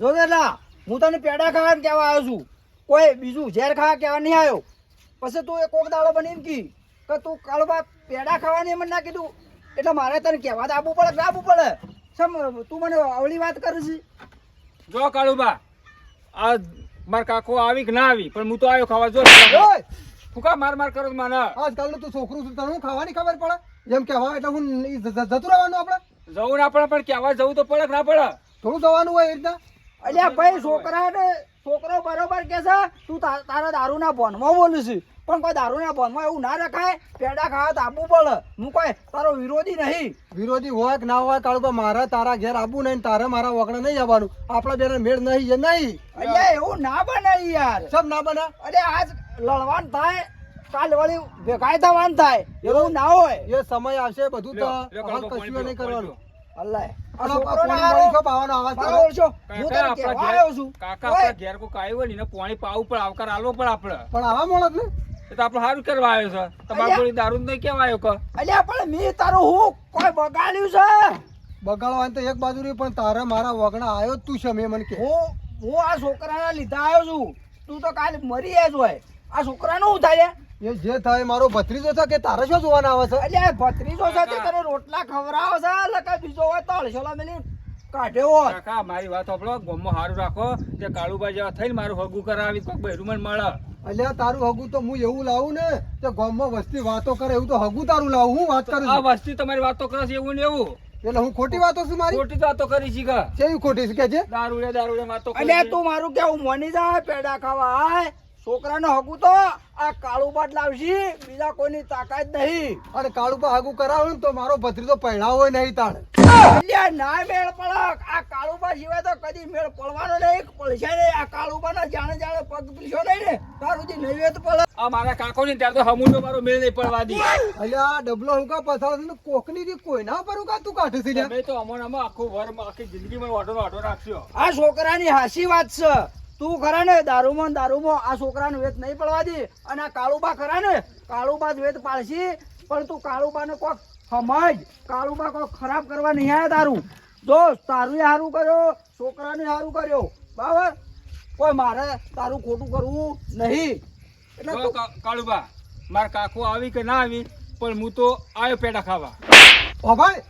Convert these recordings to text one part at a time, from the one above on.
જો લા હું તને પેડા ખાવા કહેવા આવ્યો છું. કોઈ બીજું ઝેર ખાવા કહેવા નહીં આવ્યો. પછી તું એ કોક દાડો બનીને કી કે તું કાળવા પેડા ખાવાની મને ના કીધું. એટલે મારે તને કહેવા તો આપવું પડે આપવું પડે? સમ તું મને અવળી વાત કરે છે? જો કાળુબા આ માર કાકો આવી કે ના આવી પણ હું તો આવ્યો ખાવા જો. ફૂકા માર માર કરો મને. આજકાલ તું છોકરું છું તને ખાવાની ખબર પડે? જેમ કહેવા એટલે હું જતું રહેવાનું આપણે? જવું ના પડે પણ કહેવા જવું તો પડે ના પડે? થોડું જવાનું હોય એ રીતના. અલ્યા ભાઈ છોકરાને છોકરો બરોબર કે છે? તું તારા દારૂના ભોનમાં બોલું છું. પણ કોઈ દારૂના ભોનમાં એવું ના રખાય? પેડા ખાવા તો આપવું પડે. હું કોઈ તારો વિરોધી નહીં. વિરોધી હોય કે ના હોય કાળુબા મારા તારા ઘેર આવવું નહીં તારે મારા વગણે નહીં આવવાનું આપણા બેને મેળ નહીં એ નહીં. અલ્યા એવું ના બને યાર. સબ ના બને? અરે આજ લડવાનું થાય કાલ વળી ભેગાય થવાનું થાય. એવું ના હોય. એ સમય આવશે બધું તો કશું નહીં કરવાનું. એ તો આપણે સારું કરવા આવ્યો છે. તમારા અલ્યા. જોડે દારૂ જ નહીં કેવા આવ્યો કે મેં તારું હું કોઈ બગાડ્યું છે? બગાડવાનું તો એક બાજુ પણ તારે મારા વગણા આવ્યો તું છે મેં મને કે. હું હું આ છોકરાના લીધા આવ્યો છું. તું તો કાલે મરી જ હોય. આ છોકરાનું શું થાય એ જે થાય મારો ભત્રીજો છે કે તારે શું જોવાના આવે છે? એટલે ભત્રીજો સાથે તને રોટલા ખવરાવો છે? એટલે કે બીજો હોય તો અળસોલા મેલી કાઢ્યો હોત કાકા મારી વાત સાંભળો ગમમાં સારું રાખો. તે કાળુબા જેવા થઈને મારું હગું કરાવી કોઈક બહેરું મને મળે. અલ્યા તારું હગું તો હું એવું લાવું ને કે ગામમાં વસ્તી વાતો કરે એવું તો હગું તારું લાવું હું વાત કરું આ વસ્તી તમારી વાતો કરે છે એવું ને એવું? એટલે હું ખોટી વાતો છું મારી? ખોટી વાતો કરી છે કે? કેવી ખોટી છે? કે છે દારૂડે દારૂડે વાતો તું મારું કેવું મોની જાય પેડા ખાવા આય? છોકરાનો હગું તો આ કાળું બાટ લાવશી બીજા કોઈની તાકાત નહીં. અને કાળુબા હગું કરાવે ને તો મારો ભત્રીજો પહેણાવો નહીં તાણે. ના મેળ પડક. આ કાળુબા સિવાય તો કદી મેળ પડવાનો નહીં. પડશે નહીં. આ કાળુબાના જાણે જાણે પગ પીશો નહીં ને. તારું જે નહીં વેત પડે. આ મારા કાકો ને ત્યારે તો હમુંડો મારો મેળ નહીં પડવા દી. અલ્યા આ ડબલો હું કા પથાવ છે ને? કોકની થી કોઈના પર હું કા તું કાઢે છે મેં તો અમોન આમાં આખું વર આખી જિંદગી માં વાટો વાટો રાખ્યો. આ છોકરાની હાસી વાત છે. તું ખરા ને દારૂમાં દારૂમાં આ છોકરાનું વેત નહીં પડવા દે. અને આ કાળુબા ખરા ને કાળુબા વેત પાડશી. પણ તું કાળુબાને કોક સમજ. કાળુબા કોક ખરાબ કરવા નહીં આવ્યા તારું. જો તારું સારું કર્યો છોકરાને સારું કર્યો. બરાબર? કોઈ મારે તારું ખોટું કરવું નહીં. એટલે કાળુબા મારા કાકો આવી કે ના આવી પણ હું તો આવ્યો પેડા ખાવા. ઓ ભાઈ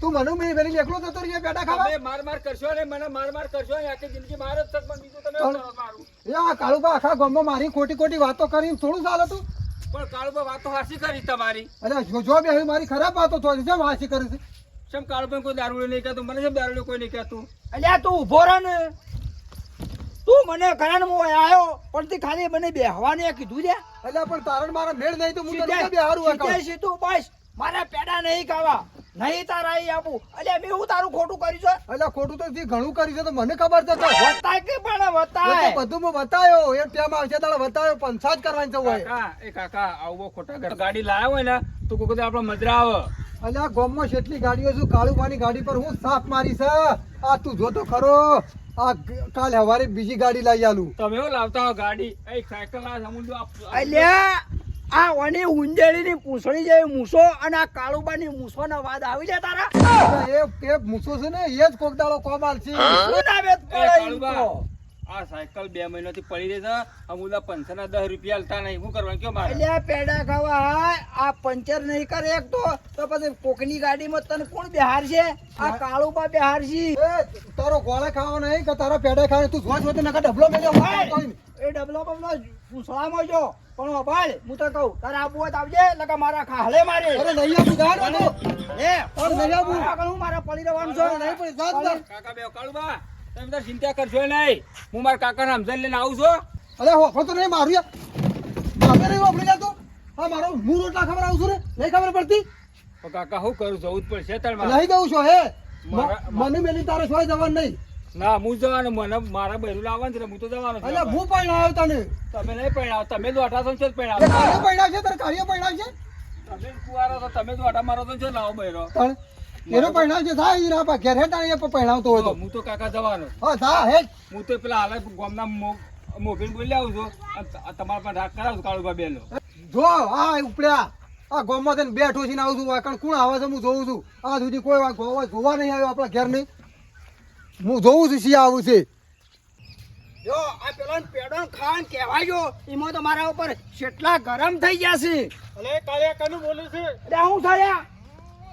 તું મને મેં વેલી એકલો જતો રહીએ પેટા ખાવા? તમે માર માર કરશો ને મને માર માર કરશો ને આખી જિંદગી માર જ થક પણ બીજું તમે મારું. યા કાળુબા આખા ગામમાં મારી ખોટી ખોટી વાતો કરીને થોડું ચાલે તું? પણ કાળુબા વાતો હાસી કરી તમારી. અરે જો જો બે મારી ખરાબ વાતો થોડી છે હાસી કરી છે. શેમ કાળુબા કોઈ દારૂ નહીં કહેતું? મને શેમ દારૂ કોઈ નહીં કહેતું? અલ્યા તું ઊભો રહે ને. તું મને ઘરાણ મો આવ્યો પણ તે ખાલી મને બેહવાને કીધું છે. અલ્યા પણ તારણ મારા મેળ નહીં તો હું તને બેહારું આ સીધે? સીધું બસ. મારા પેડા નહીં ખાવા. નહીં તારા અહીં આપું. અલ્યા મેં હું તારું ખોટું કર્યું છે? એટલે ખોટું તો જે ઘણું કર્યું છે તો મને ખબર છે તો. વતાય કે પણ એ વતાય બધું મેં બતાયો. એ ટેમ આવશે તારે બતાયો જ કરવાની છે હોય. કાકા એ કાકા આવો ખોટા ઘર ગાડી લાવ્યો હોય ને તો કોઈ કદાચ આપડે મજરા આવે. અલ્યા ગોમમાં કેટલી ગાડીઓ છે કાળુબાની ગાડી પર હું સાફ મારી છે. આ તું જોતો ખરો. આ કાલ હવારે બીજી ગાડી લઈ આલું. તમે એવું લાવતા હો ગાડી એ સાયકલ આ સમજો આપ- અલ્યા આ ઓની ઉંજેડીની પૂંછડી જેવી મૂસો અને આ કાળુબાની મૂસોનો વાદ આવી જાય તારા. એ એ મૂસો છે ને એ જ કોકડાળો કોમાલ છે. શું કાળુબા? આ સાયકલ બે મહિનાથી પડી રહી છે. અમુલા પંચર ના દસ રૂપિયા હાલતા નહીં. શું કરવાનું કયો મારે? અલ્યા પેડા ખાવા આ પંચર નહીં કરે એક તો. તો પછી કોકની ગાડીમાં તને કોણ બેહાર છે? આ કાળુબા બેહાર છે. તારો ગોળે ખાવા નહીં કે તારા પેડા ખાવા તું જોવા જોતે નકા ડબલો મેલ્યો. એ ડબલો બબલો પૂછડામાં જો પણ ભાઈ હું તો કહું તારે આબુ હોય આવજે લગા મારા ખાહલે મારે. અરે નહીં આપું ગાડો એ પણ નહીં આવું. આગળ હું મારા પડી રહેવાનું છું. નહીં પડી. કાકા બે કાળુબા. તમે બધા ચિંતા કરશો નહીં. હું મારા કાકાને સમજાઈને લઈને આવું છું. અરે હોફો તો નહીં મારું યાર. મારે નહીં હોફળી જતો હા મારો હું રોટલા ખબર આવું છું ને નહીં ખબર પડતી. પણ કાકા હું કરું જવું જ પડશે તાર મારે. નહીં જવું છું હે. મને મેલી તારે સોય જવાનું નહીં. ના હું જવાનું. મને મારા બહેરું લાવવાનું છે હું તો જવાનું છું. એટલે હું પણ આવ્યો તને. તમે નહીં પહેણાવ તમે વાટા છો જ પહેણાવ કાર્ય પૈણા છે તારે કાર્ય પૈણા છે તમે કુવારો તો તમે વાટા મારો તો છે લાવો બહેરો એનો પૈણા છે થા ઈરા પા ઘેર હેટા એ પૈણાવતો હોય તો. હું તો કાકા જવાનો હા થા હે હું તો પેલા હાલ ગામના મોભીને બોલી આવું છું. તમારા પણ રાગ કરાવું કાળુબા બેલો જો આ ઉપડ્યા. આ ગામમાં થઈને બેઠો છે ને આવું છું. વાકણ કોણ આવે છે હું જોઉં છું. આ સુધી કોઈ ગોવા જોવા નહીં આવ્યો આપણા ઘેર નહીં હું જોઉં છું શી આવું છે. જો આ પેલો પેડો ખાન કહેવાય ગયો. એમાં તો મારા ઉપર કેટલા ગરમ થઈ ગયા છે. અને કાલે કનું બોલું છે. હું થયા?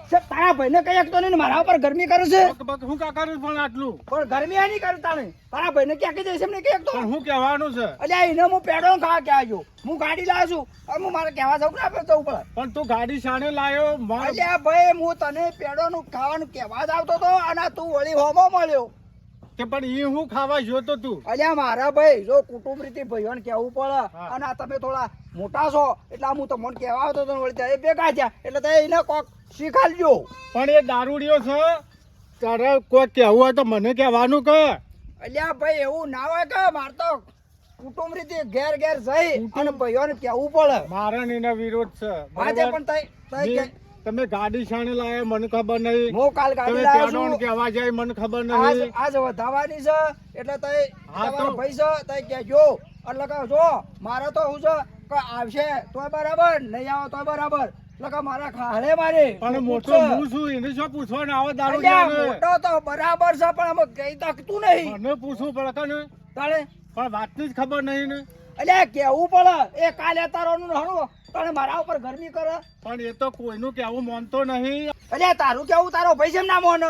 છે તારા ભાઈને કઈ તો નહીં મારા ઉપર ગરમી કરે છે? હું કા કરું પણ આટલું? પણ ગરમી આ નહીં કરતા નહીં તારા ભાઈને ક્યાં કહી જઈશ એમને કઈ તો હું કહેવાનું છે? અલ્યા એને હું પેડો ખા કે આવ્યો? હું ગાડી લાવ છું. હવે હું મારે કહેવા જવું ના જવું ઉપર. પણ તું ગાડી લાયો માર અલ્યા ભાઈ હું તને પેડોનું ખાવાનું કહેવા જ આવતો હતો અને તું વળી હોમો મળ્યો. કે પણ એ હું ખાવા જોતો તું અલ્યા મારા ભાઈ જો કુટુંબ રીતે ભાઈઓને કહેવું પડે. અને આ તમે થોડા મોટા છો એટલે હું તમને કહેવા આવતો હતો વળી એ ભેગા થયા. એટલે તે એને કોક શીખાડજો. પણ એ દારૂડિયો છે તારે કોઈ કહેવું હોય તો મને કહેવાનું કે. અલ્યા ભાઈ એવું ના હોય કે માર તો કુટુંબ રીતે ઘેર ઘેર જઈ અને ભાઈઓને કહેવું પડે. મારા વિરોધ છે. આજે પણ તમે ગાડી શાણે લાયા મને ખબર નહીં. હું કાલ ગાડી તમે છું. કે કહેવા જાય મને ખબર નહીં. આજ વધાવાની છે એટલે તઈ તો- તમારો ભાઈ છે તઈ કહેજો એટલે કે જો મારે તો હું છે કે આવશે તોય બરાબર નહીં આવો તોય બરાબર. લગા મારા ખાડે મારે. પણ મોટો હું છું એને શું પૂછવાનું આવો દારૂ જાવે મોટો તો બરાબર છે પણ અમે કઈ તકતું નહીં. મને પૂછવું પડે કને તારે પણ વાતની જ ખબર નહીં ને. અલ્યા કેવું પડે. એ કાલે તારોનું હણું. તાણે મારા ઉપર ગરમી કરે. પણ એ તો કોઈનું કેવું માનતો નહીં. અલ્યા તારું કેવું? તારો ભાઈ છે ના મોન.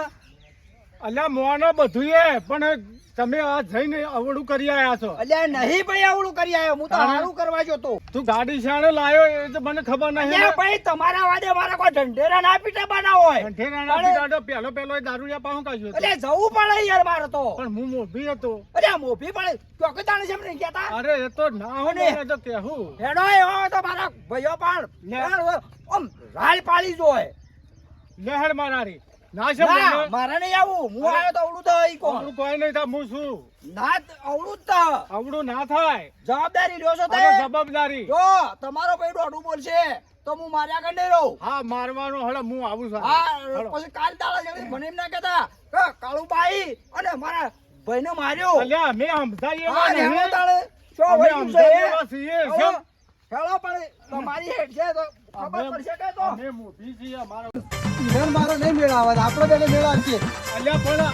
અલ્યા મોન બધું એ પણ તમે આ જઈને અવળું કરી આયા છો. અલ્યા નહીં ભાઈ આવડું કરી આવ્યો હું તો? હારું કરવા જોતો તું. ગાડી શાણે લાયો એ તો મને ખબર નહીં અલ્યા ભાઈ તમારા વાદે મારા કોઈ ઢંઢેરા ના પીટા બનાવો હોય. ઢંઢેરા ના પીડાડો પહેલો પેલો એ દારૂયા પાહું કાજો. અલ્યા જવું પડે યાર મારે તો. પણ હું મોભી હતો. અલ્યા મોભી પડે ચોકી તાણે છે એમ નહીં કહેતા. અરે એ તો ના હોય ને તો કેવું હેડો એવો તો મારા ભાઈઓ પણ ઓમ રાલ પાડી જોય. લહેર મારારી. ના છે ના મને? મારે નહીં આવું. હું આવ્યો તો અવળું તો કોણ? આવડું કોઈ નહીં થાય હું છું. ના અવળું જ તો. આવડું ના થાય. જવાબદારી લ્યો છો તે જવાબદારી. જો તમારો ભાઈ દોઢું બોલશે તો હું માર્યા આગળ નહીં રહું. હા મારવાનો હળો હું આવું છું. હા પછી કાલ દાડા જણી મને એમ ના કહેતા. કાળુબાઈ અને મારા ભાઈને માર્યો. અલ્યા અમે સમજાય એવા શું છે પણ તમારી હેઠ છે તો ખબર પડશે કે તો. અમે મોભી છીએ અમારો ઈધર મારો નહીં મેળાવે આપણે બેને મેળા છીએ અલ્યા